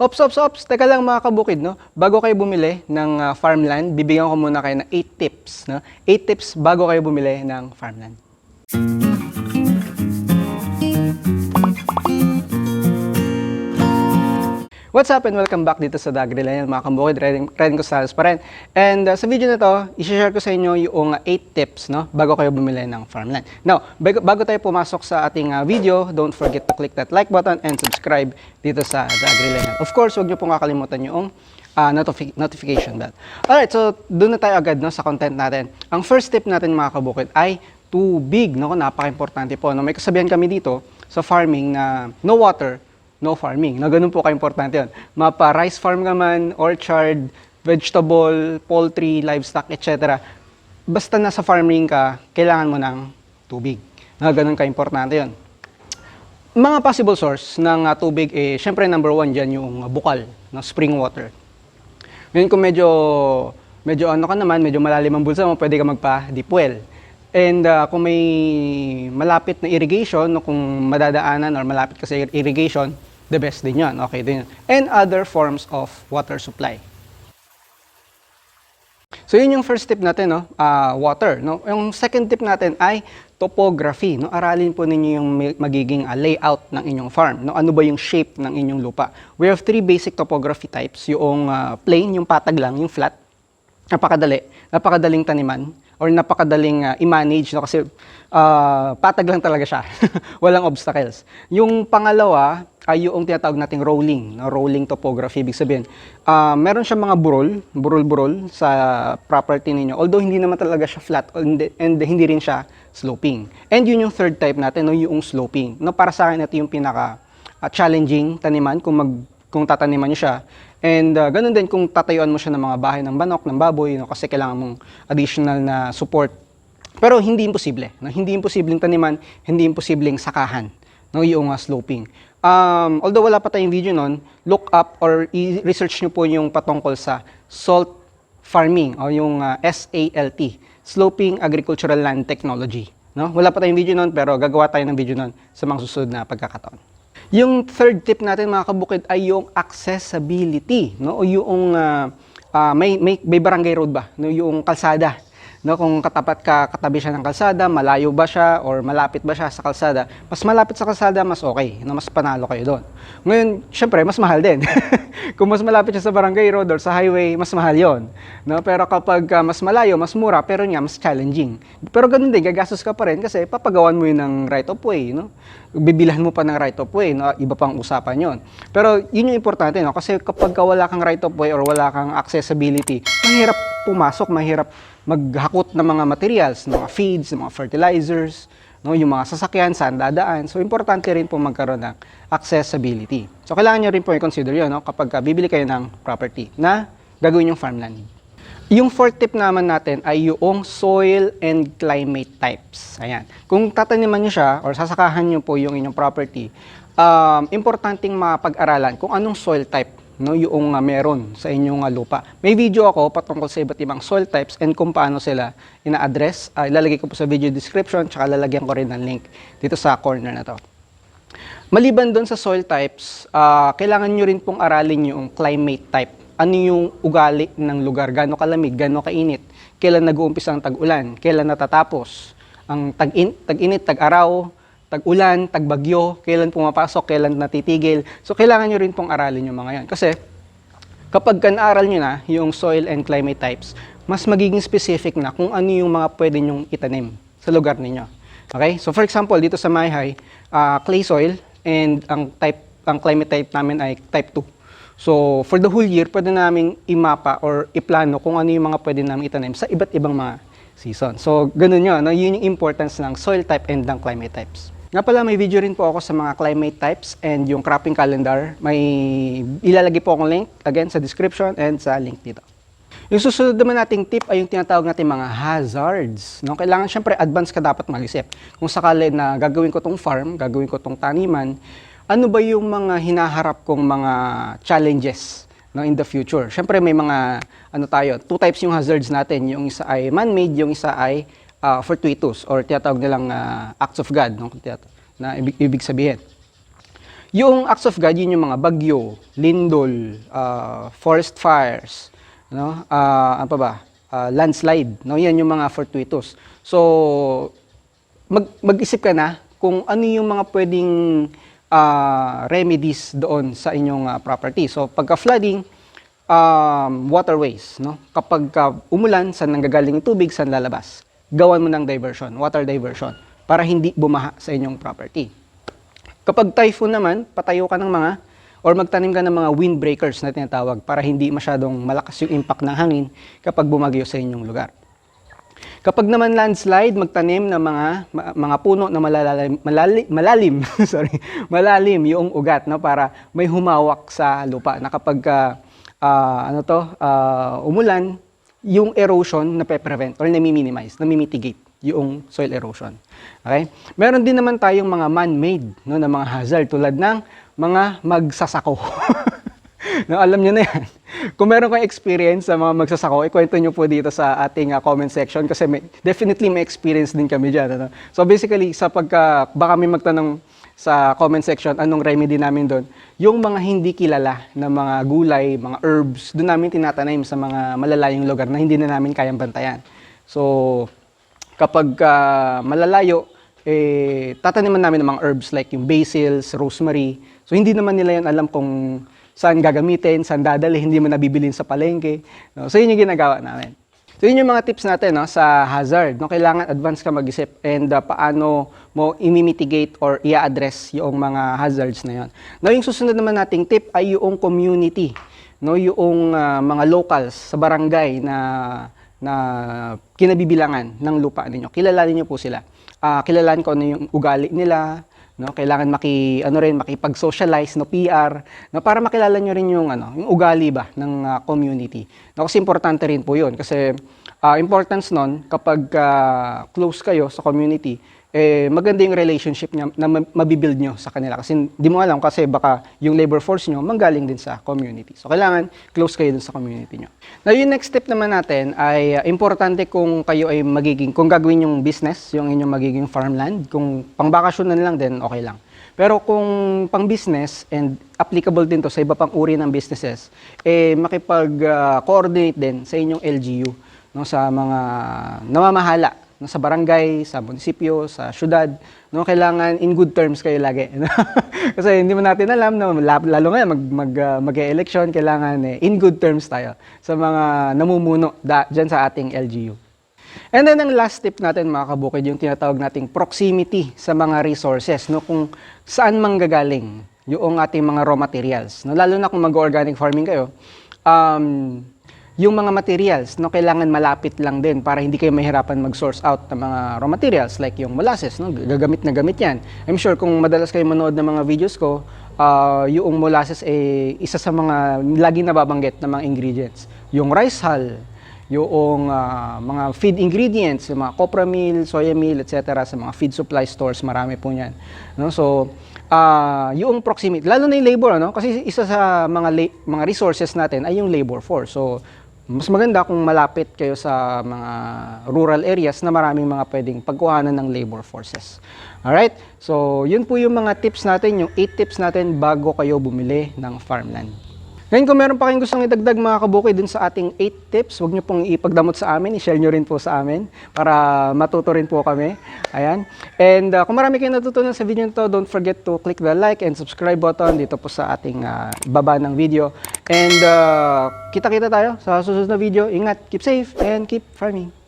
Ops, ops, ops. Teka lang mga kabukid, no? Bago kayo bumili ng ah, farmland, bibigyan ko muna kayo ng 8 tips, no? 8 tips bago kayo bumili ng farmland. What's up and welcome back dito sa Dagri Land, mga kabukid. Ren, Ren Costales pa rin. And uh, sa video na to, i-share ko sa inyo yung 8 tips no, bago kayo bumili ng farmland. Now, bago, bago tayo pumasok sa ating uh, video, don't forget to click that like button and subscribe dito sa Dagri Land. Of course, huwag niyo pong kakalimutan yung uh, notifi- notification bell. Alright, so doon na tayo agad no, sa content natin. Ang first tip natin mga kabukid ay tubig. No? Napaka-importante po. No? May kasabihan kami dito sa farming na no water, no farming. Na ganun po ka-importante yun. Mapa rice farm ka man, orchard, vegetable, poultry, livestock, etc. Basta nasa farming ka, kailangan mo ng tubig. Na ganun ka-importante yun. Mga possible source ng uh, tubig, eh, syempre number one dyan yung uh, bukal, no? spring water. Ngayon kung medyo, medyo ano ka naman, medyo malalim ang bulsa mo, pwede ka magpa-deep well. And uh, kung may malapit na irrigation, no, kung madadaanan or malapit ka sa ir- irrigation, the best din yun. Okay din. And other forms of water supply. So yun yung first tip natin, no? Ah, water. No? Yung second tip natin ay topography. No? Aralin po ninyo yung magiging ah, layout ng inyong farm. No? Ano ba yung shape ng inyong lupa? We have three basic topography types. Yung ah, plain, yung patag lang, yung flat. Napakadali. Napakadaling taniman or napakadaling ah, i-manage no? kasi ah, patag lang talaga siya. Walang obstacles. Yung pangalawa ay yung tinatawag nating rolling, no? rolling topography. Ibig sabihin, ah, meron siya mga burol, burol-burol sa property ninyo. Although hindi naman talaga siya flat and, and hindi rin siya sloping. And yun yung third type natin, no? yung sloping. No? Para sa akin, ito yung pinaka ah, challenging taniman kung mag kung tataniman niyo siya. And uh, ganun din kung tatayuan mo siya ng mga bahay ng manok, ng baboy, no, kasi kailangan mong additional na support. Pero hindi imposible. No? Hindi imposibleng taniman, hindi imposibleng sakahan. No, yung uh, sloping. Um, although wala pa tayong video nun, look up or i-research nyo po yung patungkol sa salt farming o yung uh, SALT, Sloping Agricultural Land Technology. No? Wala pa tayong video nun, pero gagawa tayo ng video nun sa mga susunod na pagkakataon. Yung third tip natin mga kabukid ay yung accessibility, no? O yung ah, ah, may, may may barangay road ba, no? Yung kalsada. No, kung katapat ka, katabi siya ng kalsada, malayo ba siya or malapit ba siya sa kalsada? Mas malapit sa kalsada, mas okay, no, mas panalo kayo doon. Ngayon, syempre, mas mahal din. kung mas malapit siya sa barangay road or sa highway, mas mahal 'yon. No, pero kapag ah, mas malayo, mas mura, pero nga mas challenging. Pero ganun din, gagastos ka pa rin kasi papagawan mo 'yun ng right of way, no? Bibilhan mo pa ng right of way, no? Iba pang usapan 'yon. Pero 'yun yung importante, no? Kasi kapag ka wala kang right of way or wala kang accessibility, mahirap pumasok, mahirap maghakot ng mga materials, ng mga feeds, ng mga fertilizers, no, yung mga sasakyan, saan dadaan. So, importante rin po magkaroon ng accessibility. So, kailangan nyo rin po i-consider yun no, kapag bibili kayo ng property na gagawin yung farmland. Yung fourth tip naman natin ay yung soil and climate types. Ayan. Kung tataniman nyo siya or sasakahan nyo po yung inyong property, um, importanteng mapag-aralan kung anong soil type no, yung uh, meron sa inyong uh, lupa. May video ako patungkol sa iba't ibang soil types and kung paano sila ina-address. Uh, ilalagay ko po sa video description tsaka lalagyan ko rin ng link dito sa corner na to. Maliban doon sa soil types, ah, kailangan nyo rin pong aralin yung climate type. Ano yung ugali ng lugar, gaano kalamig, gaano kainit, kailan nag-uumpisa ang tag-ulan, kailan natatapos, ang tag-in- tag-init, tag-araw, tag-ulan, tag-bagyo, kailan pumapasok, kailan natitigil. So kailangan nyo rin pong aralin yung mga yan. Kasi kapag ka naaral nyo na yung soil and climate types, mas magiging specific na kung ano yung mga pwede nyong itanim sa lugar ninyo. Okay? So for example, dito sa Mayhay, ah, clay soil and ang type ang climate type namin ay type 2. So for the whole year, pwede namin imapa or iplano kung ano yung mga pwede namin itanim sa iba't ibang mga season. So ganun yun, no? yun yung importance ng soil type and ng climate types. Nga pala, may video rin po ako sa mga climate types and yung cropping calendar. May ilalagay po akong link again sa description and sa link dito. Yung susunod naman nating tip ay yung tinatawag natin mga hazards. No? Kailangan syempre advance ka dapat mag-isip. Kung sakali na gagawin ko tong farm, gagawin ko tong taniman, ano ba yung mga hinaharap kong mga challenges no, in the future? Syempre may mga ano tayo, two types yung hazards natin. Yung isa ay man-made, yung isa ay uh, fortuitous or tinatawag nilang uh, acts of God, no? Na ibig, ibig sabihin. Yung acts of God, yun yung mga bagyo, lindol, ah, forest fires, no? Ah, ano pa ba? Ah, landslide, no? Yan yung mga fortuitous. So, mag, mag-isip ka na kung ano yung mga pwedeng ah, remedies doon sa inyong ah, property. So, pagka flooding, um, waterways, no? Kapag ka umulan, saan nanggagaling tubig, saan lalabas? Gawan mo ng diversion, water diversion, para hindi bumaha sa inyong property. Kapag typhoon naman, patayo ka ng mga or magtanim ka ng mga windbreakers na tinatawag para hindi masyadong malakas yung impact ng hangin kapag bumagyo sa inyong lugar. Kapag naman landslide, magtanim ng mga mga puno na malalalim, malali- malalim, sorry, malalim yung ugat no para may humawak sa lupa na kapag ah, ah, ano to, ah, umulan, yung erosion na prevent or na-minimize, na-mitigate yung soil erosion. Okay? Meron din naman tayong mga man-made no, na mga hazard tulad ng mga magsasako. no, alam niyo na yan. Kung meron kayong experience sa mga magsasako, ikwento niyo po dito sa ating ah, comment section kasi may, definitely may experience din kami dyan. Ano? So basically, sa pagka, baka may magtanong sa comment section anong remedy namin doon, yung mga hindi kilala na mga gulay, mga herbs, doon namin tinatanim sa mga malalayong lugar na hindi na namin kayang bantayan. So, kapag ah, malalayo, eh, tataniman namin ng mga herbs like yung basils, rosemary. So, hindi naman nila yan alam kung saan gagamitin, saan dadali, hindi mo nabibilin sa palengke. No? So, yun yung ginagawa namin. So, yun yung mga tips natin no, sa hazard. No? Kailangan advance ka mag-isip and ah, paano mo i-mitigate or i-address yung mga hazards na yun. Now, yung susunod naman nating tip ay yung community. No? Yung ah, mga locals sa barangay na na kinabibilangan ng lupa ninyo. Kilalanin niyo po sila. Ah, kilalanin ko ano yung ugali nila, no? Kailangan maki ano rin makipag-socialize no PR, no para makilala niyo rin yung ano, yung ugali ba ng ah, community. No, kasi importante rin po 'yun kasi ah, importance nun kapag ah, close kayo sa community, eh, maganda yung relationship niya na ma- mabibuild nyo sa kanila. Kasi di mo alam kasi baka yung labor force nyo manggaling din sa community. So, kailangan close kayo dun sa community nyo. Now, yung next step naman natin ay uh, importante kung kayo ay magiging, kung gagawin yung business, yung inyong magiging farmland, kung pangbakasyonan lang din, okay lang. Pero kung pang business and applicable din to sa iba pang uri ng businesses, eh makipag-coordinate din sa inyong LGU no sa mga namamahala no, sa barangay, sa munisipyo, sa syudad, no, kailangan in good terms kayo lagi. no? Kasi hindi mo natin alam, no, la- lalo ngayon mag, mag, ah, mag-election, kailangan eh, in good terms tayo sa mga namumuno da, dyan sa ating LGU. And then ang last tip natin mga kabukid, yung tinatawag nating proximity sa mga resources, no, kung saan manggagaling yung ating mga raw materials. No, lalo na kung mag-organic farming kayo, um, yung mga materials, no, kailangan malapit lang din para hindi kayo mahirapan mag-source out ng mga raw materials like yung molasses, no, gagamit na gamit yan. I'm sure kung madalas kayo manood ng mga videos ko, ah, yung molasses ay isa sa mga lagi nababanggit na mga ingredients. Yung rice hull, yung ah, mga feed ingredients, yung mga copra meal, soya meal, etc. sa mga feed supply stores, marami po niyan. No? So, ah, yung proximity, lalo na yung labor, no? kasi isa sa mga mga resources natin ay yung labor force. So, mas maganda kung malapit kayo sa mga rural areas na maraming mga pwedeng pagkuhanan ng labor forces. Alright? So, yun po yung mga tips natin, yung 8 tips natin bago kayo bumili ng farmland. Ngayon, kung meron pa kayong gustong idagdag mga kabukid dun sa ating 8 tips, huwag nyo pong ipagdamot sa amin, i-share nyo rin po sa amin para matuto rin po kami. Ayan. And uh, kung marami kayong natutunan sa video nito, don't forget to click the like and subscribe button dito po sa ating uh, baba ng video. And uh, kita-kita tayo sa susunod na video. Ingat, keep safe, and keep farming.